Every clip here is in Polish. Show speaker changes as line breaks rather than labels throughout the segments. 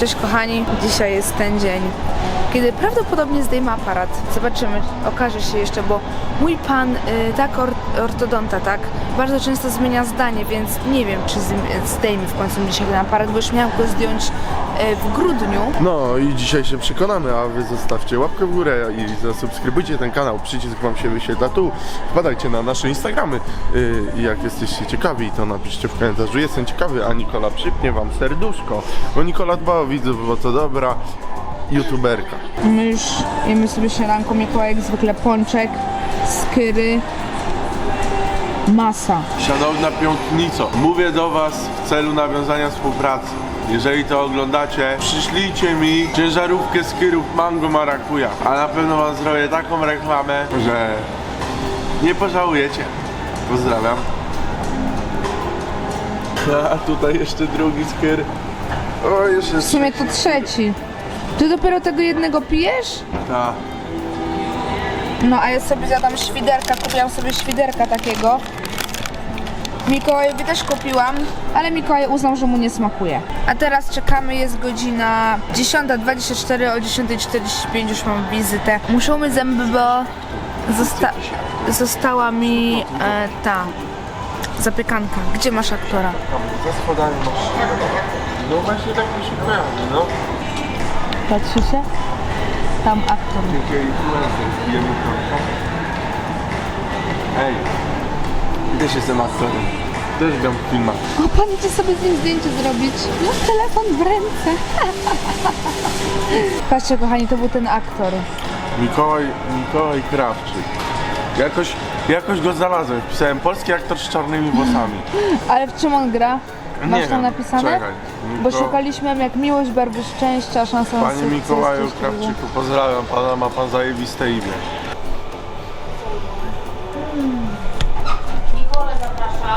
Cześć kochani, dzisiaj jest ten dzień, kiedy prawdopodobnie zdejmę aparat. Zobaczymy, okaże się jeszcze, bo mój pan, y, tak or, ortodonta, tak, bardzo często zmienia zdanie, więc nie wiem, czy zdejmie w końcu dzisiaj ten aparat, bo już miałam go zdjąć y, w grudniu.
No i dzisiaj się przekonamy, a wy zostawcie łapkę w górę i zasubskrybujcie ten kanał. Przycisk wam się wyświetla tu. Wpadajcie na nasze Instagramy yy, i jak jesteście ciekawi, to napiszcie w komentarzu jestem ciekawy, a Nikola przypnie wam serduszko. Bo Nikola widzów, bo to dobra youtuberka.
My już jemy sobie śniadanko, Mikołaj jak zwykle pączek, skyry, masa.
Szanowna piątnico, mówię do was w celu nawiązania współpracy. Jeżeli to oglądacie, przyślijcie mi ciężarówkę z kyrów mango marakuja, a na pewno wam zrobię taką reklamę, że nie pożałujecie. Pozdrawiam. A tutaj jeszcze drugi skyr. O, jeszcze
W sumie to trzeci. Ty dopiero tego jednego pijesz?
ta.
No a ja sobie zjadam świderka, kupiłam sobie świderka takiego. Mikołajowi też kupiłam, ale Mikołaj uznał, że mu nie smakuje. A teraz czekamy, jest godzina 10.24, o 10.45 już mam wizytę. Muszę umyć zęby, bo zosta została mi e, ta zapiekanka. Gdzie masz aktora?
Za schodami masz. No właśnie tak mi się kojarzy, no.
Patrzy się? Tam aktor.
Jakie influencer wbijemy kropka. Ej, też jestem aktorem. Też gram w filmach.
O, pan idzie sobie z nim zdjęcie zrobić. Masz telefon w ręce. Patrzcie, kochani, to był ten aktor.
Mikołaj, Mikołaj Krawczyk. Jakoś, jakoś go znalazłem. Wpisałem polski aktor z czarnymi włosami.
Ale w czym on gra? Masz
Nie
tam
wiem,
napisane?
czekaj.
Bo
Miko-
szukaliśmy jak miłość, barwy szczęścia, szansa na
Panie
sukces,
Mikołaju
coś takiego.
Krawczyku, pozdrawiam pana, ma pan zajebiste imię.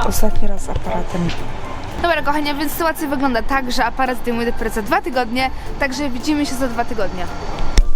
Ostatni raz z aparatem. Dobra kochani, a więc sytuacja wygląda tak, że aparat zdejmuje dopiero za dwa tygodnie, także widzimy się za dwa tygodnie.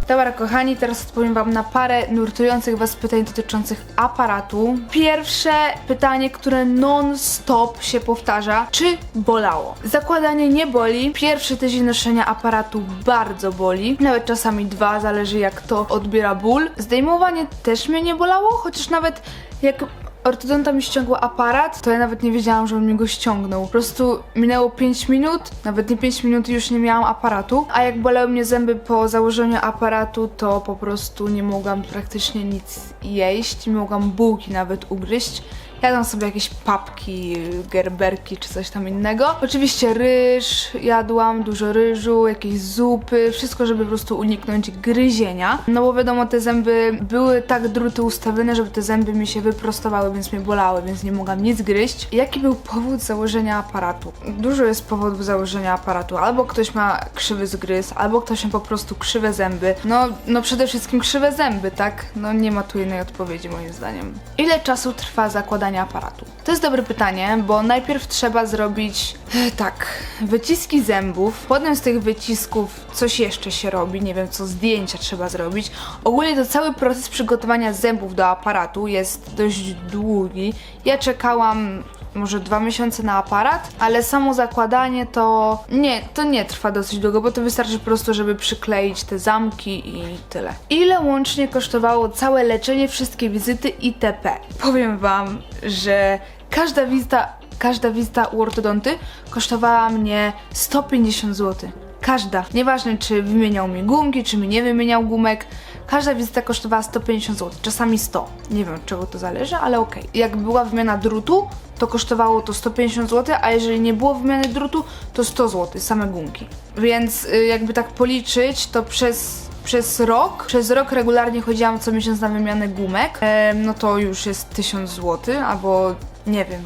Dobra kochani, teraz odpowiem wam na parę nurtujących was pytań dotyczących aparatu. Pierwsze pytanie, które non-stop się powtarza, czy bolało? Zakładanie nie boli, pierwszy tydzień noszenia aparatu bardzo boli, nawet czasami dwa, zależy jak to odbiera ból. Zdejmowanie też mnie nie bolało, chociaż nawet jak ortodonta mi ściągła aparat, to ja nawet nie wiedziałam, że on mi go ściągnął. Po prostu minęło 5 minut, nawet nie 5 minut i już nie miałam aparatu. A jak bolały mnie zęby po założeniu aparatu, to po prostu nie mogłam praktycznie nic jeść. Nie mogłam bułki nawet ugryźć. Jadłam sobie jakieś papki, gerberki czy coś tam innego. Oczywiście ryż, jadłam dużo ryżu, jakieś zupy, wszystko, żeby po prostu uniknąć gryzienia. No bo wiadomo, te zęby były tak druty ustawione, żeby te zęby mi się wyprostowały, więc mnie bolały, więc nie mogłam nic gryźć. Jaki był powód założenia aparatu? Dużo jest powodów założenia aparatu. Albo ktoś ma krzywy zgryz, albo ktoś ma po prostu krzywe zęby. No, no przede wszystkim krzywe zęby, tak? No nie ma tu innej odpowiedzi moim zdaniem. Ile czasu trwa zakładanie aparatu? To jest dobre pytanie, bo najpierw trzeba zrobić e, tak, wyciski zębów. Potem z tych wycisków coś jeszcze się robi, nie wiem co, zdjęcia trzeba zrobić. Ogólnie to cały proces przygotowania zębów do aparatu jest dość długi. Ja czekałam może dwa miesiące na aparat, ale samo zakładanie to nie, to nie trwa dosyć długo, bo to wystarczy po prostu, żeby przykleić te zamki i tyle. Ile łącznie kosztowało całe leczenie, wszystkie wizyty itp. Powiem wam, że każda wizyta, każda wizyta u ortodonty kosztowała mnie 150 zł. Każda. Nieważne, czy wymieniał mi gumki, czy mi nie wymieniał gumek. Każda wizyta kosztowała 150 zł, czasami 100. Nie wiem, od czego to zależy, ale okej. Jak była wymiana drutu, to kosztowało to 150 zł, a jeżeli nie było wymiany drutu, to 100 zł, same gumki. Więc y, jakby tak policzyć, to przez przez rok, przez rok regularnie chodziłam co miesiąc na wymianę gumek, em, no to już jest 1000 zł, albo nie wiem,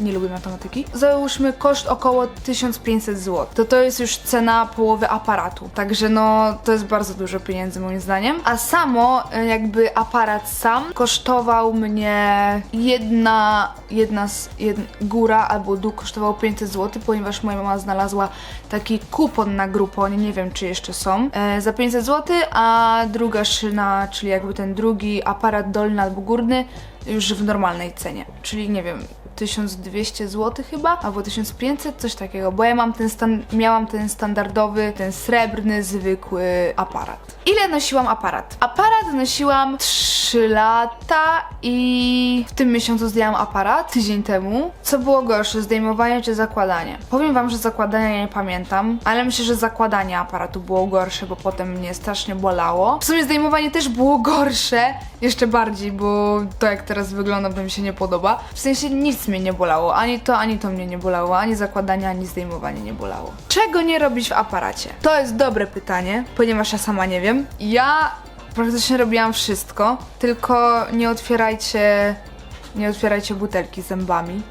nie lubię matematyki. Załóżmy koszt około 1500 zł. To to jest już cena połowy aparatu. Także no to jest bardzo dużo pieniędzy moim zdaniem. A samo e, jakby aparat sam kosztował mnie jedna, jedna, jedna góra albo dół kosztował 500 zł, ponieważ moja mama znalazła taki kupon na Groupon, nie wiem czy jeszcze są, e, za 500 zł, a druga szyna, czyli jakby ten drugi aparat dolny albo górny już w normalnej cenie. Czyli nie wiem, 1200 zł chyba, albo 1500, coś takiego, bo ja mam ten stan- miałam ten standardowy, ten srebrny, zwykły aparat. Ile nosiłam aparat? Aparat nosiłam 3 lata i w tym miesiącu zdjęłam aparat, tydzień temu. Co było gorsze, zdejmowanie czy zakładanie? Powiem wam, że zakładania nie pamiętam, ale myślę, że zakładanie aparatu było gorsze, bo potem mnie strasznie bolało. W sumie zdejmowanie też było gorsze, jeszcze bardziej, bo to jak teraz wygląda, to mi się nie podoba. W sensie nic mnie nie bolało, ani to, ani to mnie nie bolało, ani zakładanie, ani zdejmowanie nie bolało. Czego nie robić w aparacie? To jest dobre pytanie, ponieważ ja sama nie wiem. Ja praktycznie robiłam wszystko, tylko nie otwierajcie, nie otwierajcie butelki zębami.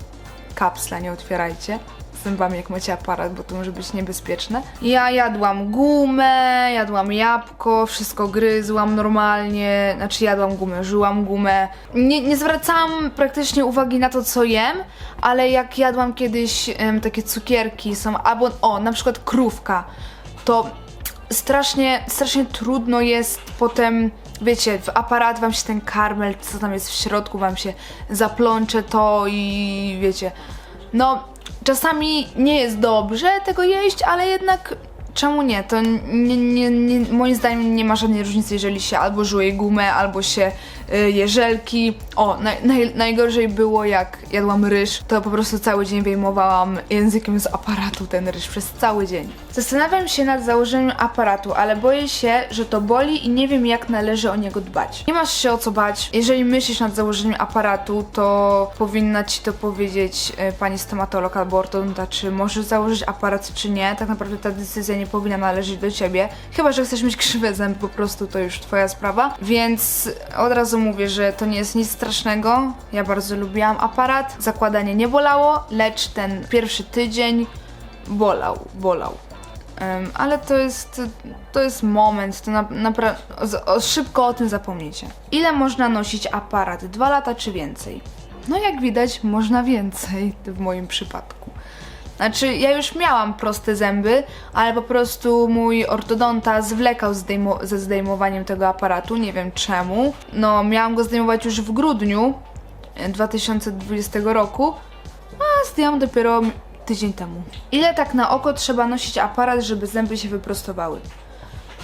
Kapsla nie otwierajcie zębami, jak macie aparat, bo to może być niebezpieczne. Ja jadłam gumę, jadłam jabłko, wszystko gryzłam normalnie, znaczy jadłam gumę, żyłam gumę. Nie, nie zwracałam praktycznie uwagi na to, co jem, ale jak jadłam kiedyś em, takie cukierki, są albo, o, na przykład krówka, to strasznie, strasznie trudno jest potem, wiecie, w aparat wam się ten karmel, co tam jest w środku, wam się zaplącze to i wiecie, no czasami nie jest dobrze tego jeść, ale jednak czemu nie? To nie, nie, nie, moim zdaniem nie ma żadnej różnicy, jeżeli się albo żuje gumę, albo się y, je żelki. O, naj, naj, najgorzej było jak jadłam ryż, to po prostu cały dzień wyjmowałam językiem z aparatu ten ryż przez cały dzień. Zastanawiam się nad założeniem aparatu, ale boję się, że to boli i nie wiem jak należy o niego dbać. Nie masz się o co bać. Jeżeli myślisz nad założeniem aparatu, to powinna ci to powiedzieć y, pani stomatolog albo ortodonta, czy możesz założyć aparat, czy nie. Tak naprawdę ta decyzja nie powinna należeć do ciebie. Chyba, że chcesz mieć krzywe zęby, po prostu to już twoja sprawa. Więc od razu mówię, że to nie jest nic strasznego. Ja bardzo lubiłam aparat. Zakładanie nie bolało, lecz ten pierwszy tydzień bolał, bolał. Em, ale to jest, to jest moment, to na, naprawdę szybko o tym zapomnicie. Ile można nosić aparat? Dwa lata czy więcej? No jak widać, można więcej w moim przypadku. Znaczy, ja już miałam proste zęby, ale po prostu mój ortodonta zwlekał zdejmo- ze zdejmowaniem tego aparatu, nie wiem czemu. No, miałam go zdejmować już w grudniu e, 2020 roku, a zdjęłam dopiero tydzień temu. Ile tak na oko trzeba nosić aparat, żeby zęby się wyprostowały?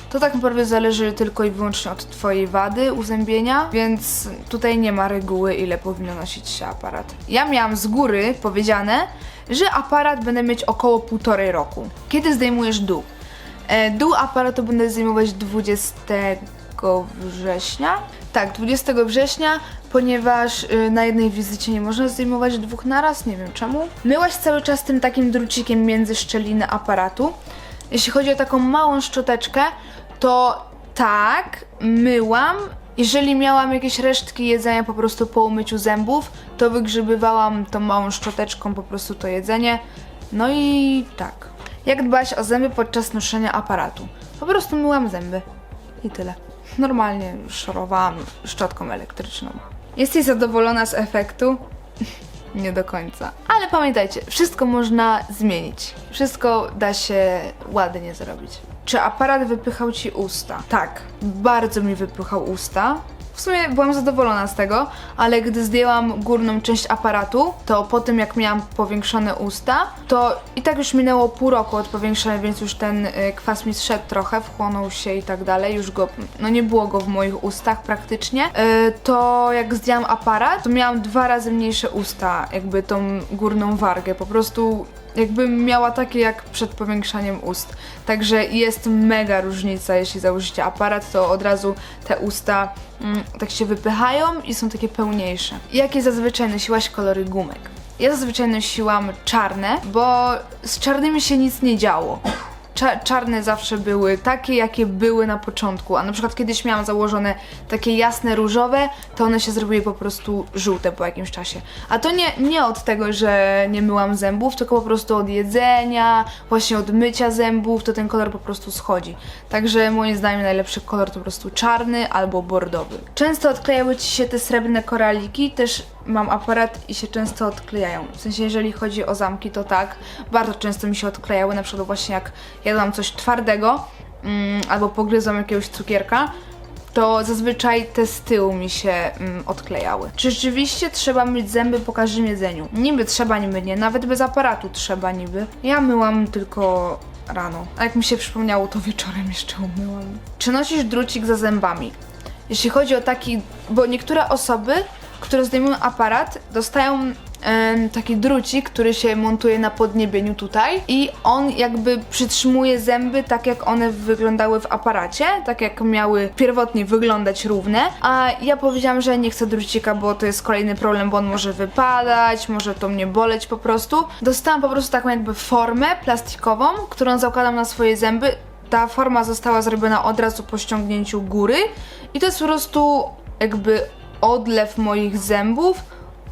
To tak naprawdę zależy tylko i wyłącznie od Twojej wady uzębienia, więc tutaj nie ma reguły, ile powinno nosić się aparat. Ja miałam z góry powiedziane, że aparat będę mieć około półtorej roku. Kiedy zdejmujesz dół? E, dół aparatu będę zdejmować 20 września. Tak, 20 września, ponieważ y, na jednej wizycie nie można zdejmować dwóch naraz, nie wiem czemu. Myłaś cały czas tym takim drucikiem między szczeliny aparatu. Jeśli chodzi o taką małą szczoteczkę, to tak, myłam. Jeżeli miałam jakieś resztki jedzenia po prostu po umyciu zębów, to wygrzebywałam tą małą szczoteczką po prostu to jedzenie. No i tak. Jak dbać o zęby podczas noszenia aparatu? Po prostu myłam zęby. I tyle. Normalnie szorowałam szczotką elektryczną. Jesteś zadowolona z efektu? Nie do końca. Ale pamiętajcie, wszystko można zmienić. Wszystko da się ładnie zrobić. Czy aparat wypychał ci usta? Tak, bardzo mi wypychał usta. W sumie byłam zadowolona z tego, ale gdy zdjęłam górną część aparatu, to po tym jak miałam powiększone usta, to i tak już minęło pół roku od powiększenia, więc już ten y, kwas mi zszedł trochę, wchłonął się i tak dalej, już go, no nie było go w moich ustach praktycznie, Y, to jak zdjęłam aparat, to miałam dwa razy mniejsze usta, jakby tą górną wargę, po prostu jakbym miała takie jak przed powiększaniem ust. Także jest mega różnica, jeśli założycie aparat, to od razu te usta mm, tak się wypychają i są takie pełniejsze. Jakie zazwyczaj nosiłaś kolory gumek? Ja zazwyczaj nosiłam czarne, bo z czarnymi się nic nie działo. Cza- czarne zawsze były takie, jakie były na początku, a na przykład kiedyś miałam założone takie jasne różowe, to one się zrobiły po prostu żółte po jakimś czasie. A to nie, nie od tego, że nie myłam zębów, tylko po prostu od jedzenia, właśnie od mycia zębów, to ten kolor po prostu schodzi. Także moim zdaniem najlepszy kolor to po prostu czarny albo bordowy. Często odklejały Ci się te srebrne koraliki, też mam aparat i się często odklejają. W sensie, jeżeli chodzi o zamki, to tak. Bardzo często mi się odklejały, na przykład właśnie jak jadłam coś twardego mm, albo pogryzłam jakiegoś cukierka, to zazwyczaj te z tyłu mi się mm, odklejały. Czy rzeczywiście trzeba myć zęby po każdym jedzeniu? Niby trzeba, niby nie. Nawet bez aparatu trzeba niby. Ja myłam tylko rano. A jak mi się przypomniało, to wieczorem jeszcze umyłam. Czy nosisz drucik za zębami? Jeśli chodzi o taki, bo niektóre osoby, które zdejmują aparat, dostają taki drucik, który się montuje na podniebieniu tutaj i on jakby przytrzymuje zęby tak jak one wyglądały w aparacie, tak jak miały pierwotnie wyglądać równe, a ja powiedziałam, że nie chcę drucika, bo to jest kolejny problem, bo on może wypadać, może to mnie boleć po prostu. Dostałam po prostu taką jakby formę plastikową, którą zakładam na swoje zęby, ta forma została zrobiona od razu po ściągnięciu góry i to jest po prostu jakby odlew moich zębów,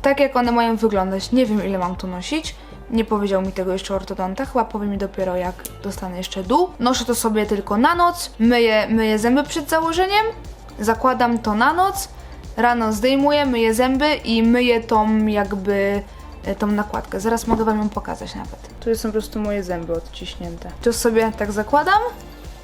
tak jak one mają wyglądać. Nie wiem ile mam tu nosić. Nie powiedział mi tego jeszcze ortodonta, chyba powie mi dopiero jak dostanę jeszcze dół. Noszę to sobie tylko na noc, myję, myję zęby przed założeniem, zakładam to na noc, rano zdejmuję, myję zęby i myję tą jakby e, tą nakładkę. Zaraz mogę wam ją pokazać nawet. Tu są po prostu moje zęby odciśnięte. Tu sobie tak zakładam,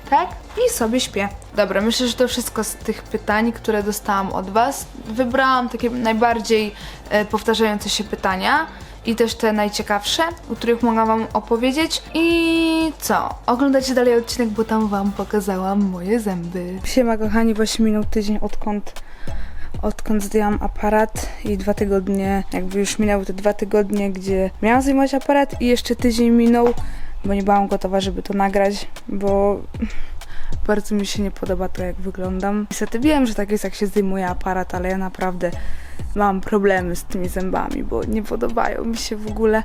tak? I sobie śpię. Dobra, myślę, że to wszystko z tych pytań, które dostałam od Was. Wybrałam takie najbardziej e, powtarzające się pytania i też te najciekawsze, o których mogłam Wam opowiedzieć. I co? Oglądajcie dalej odcinek, bo tam Wam pokazałam moje zęby. Siema kochani, właśnie minął tydzień odkąd odkąd zdjęłam aparat i dwa tygodnie, jakby już minęły te dwa tygodnie, gdzie miałam zdejmować aparat i jeszcze tydzień minął, bo nie byłam gotowa, żeby to nagrać, bo bardzo mi się nie podoba to, jak wyglądam. Niestety wiem, że tak jest, jak się zdejmuje aparat, ale ja naprawdę mam problemy z tymi zębami, bo nie podobają mi się w ogóle.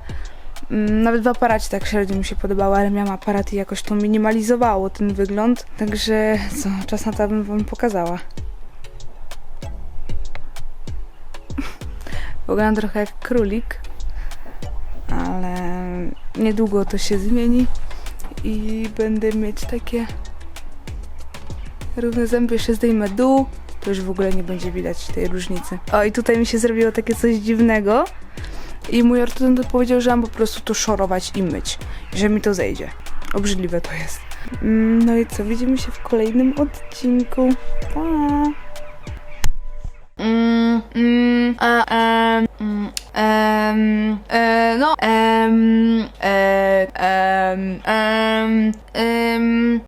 Mm, Nawet w aparacie tak średnio mi się podobało, ale miałam aparat i jakoś to minimalizowało ten wygląd. Także co, czas na to, abym wam pokazała. Wyglądam trochę jak królik, niedługo to się zmieni i będę mieć takie równe zęby. Jeszcze zdejmę dół, to już w ogóle nie będzie widać tej różnicy. O, i tutaj mi się zrobiło takie coś dziwnego i mój ortodont powiedział, że mam po prostu to szorować i myć, że mi to zejdzie. Obrzydliwe to jest. Mm, No i co, widzimy się w kolejnym odcinku. Pa! Mm, a, em, mm, em, e, no, em, e, em, em, em,